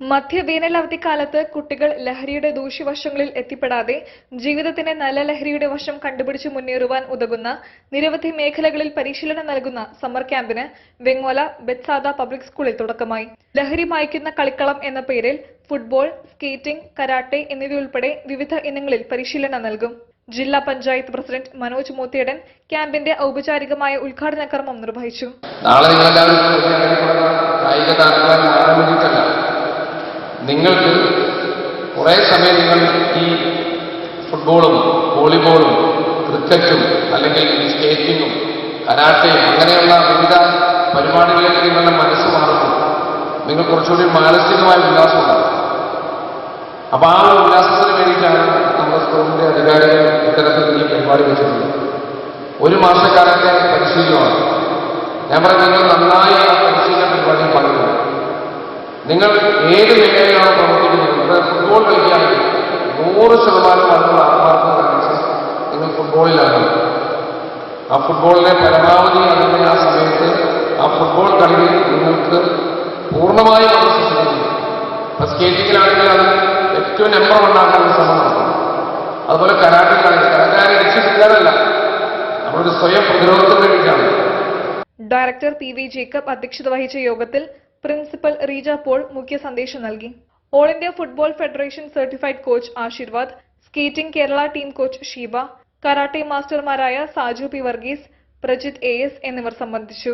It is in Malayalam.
മധ്യവേനൽ അവധിക്കാലത്ത് കുട്ടികൾ ലഹരിയുടെ ദൂഷ്യവശങ്ങളിൽ എത്തിപ്പെടാതെ ജീവിതത്തിന്റെ നല്ല ലഹരിയുടെ വശം കണ്ടുപിടിച്ച് മുന്നേറുവാൻ ഉതകുന്ന നിരവധി മേഖലകളിൽ പരിശീലനം നൽകുന്ന സമ്മർ ക്യാമ്പിന് വെങ്ങോല ബെത്സാദ പബ്ലിക് സ്കൂളിൽ തുടക്കമായി. ലഹരി മായ്ക്കുന്ന കളിക്കളം എന്ന പേരിൽ ഫുട്ബോൾ സ്കേറ്റിംഗ് കരാട്ടെ എന്നിവയുൾപ്പെടെ വിവിധ ഇനങ്ങളിൽ പരിശീലനം നൽകും. ജില്ലാ പഞ്ചായത്ത് പ്രസിഡന്റ് മനോജ് മൂത്തിയടൻ ക്യാമ്പിന്റെ ഔപചാരികമായ ഉദ്ഘാടന കർമ്മം നിർവഹിച്ചു. നാളെ നിങ്ങൾക്ക് കുറേ സമയം നിങ്ങൾ ഈ ഫുട്ബോളും വോളിബോളും ക്രിക്കറ്റും അല്ലെങ്കിൽ ഈ സ്കേറ്റിങ്ങും കരാട്ടയും അങ്ങനെയുള്ള വിവിധ പരിപാടികളിലേക്ക് നിങ്ങളുടെ മനസ്സ് മാറുന്നു. നിങ്ങൾ കുറച്ചുകൂടി മാനസികമായ ഉല്ലാസം ഉണ്ടാകും. അപ്പൊ ആ ഒരു ഉല്ലാസത്തിന് വേണ്ടിയിട്ടാണ് നമ്മുടെ സ്കൂളിന്റെ അധികാരികൾ ഇത്തരത്തിൽ ഈ പരിപാടി വെച്ചിട്ടുള്ളത്. ഒരു മാസക്കാലത്തെ പരിശീലനമാണ്. ഞാൻ പറഞ്ഞു നിങ്ങൾ നന്നായി നിങ്ങൾ ഏത് മേഖലയിലാണ് പ്രവർത്തിക്കുന്നത്? ഫുട്ബോൾ കളിക്കാൻ നൂറ് ശതമാനം ആളുകൾ ആത്മാർത്ഥത നിങ്ങൾ ഫുട്ബോളിലാണ് ആ ഫുട്ബോളിനെ പരമാവധി അതിന്റെ ആ സമയത്ത് ആ ഫുട്ബോൾ കളിയിൽ നിങ്ങൾക്ക് പൂർണമായും ആവശ്യപ്പെടുന്നു അപ്പൊ സ്കേറ്റിങ്ങിലാണെങ്കിൽ അത് ഏറ്റവും നമ്പർ ഉണ്ടാക്കുന്ന ശ്രമമാണ് അതുപോലെ കരാട്ടിലാണ് കരാട്ടാരെ രക്ഷിക്കാനല്ല നമ്മളൊരു സ്വയം പ്രതിരോധത്തിന് വേണ്ടിയിട്ടാണ്. ഡയറക്ടർ പി വി ജേക്കബ് അധ്യക്ഷത വഹിച്ച യോഗത്തിൽ പ്രിൻസിപ്പൽ റീജ പോൾ മുഖ്യ സന്ദേശം നൽകി. All India football federation certified coach Ashirvad skating Kerala team coach Sheeba karate മാസ്റ്റർമാരായ Saju P Varghese Prajith A S എന്നിവർ സംബന്ധിച്ചു.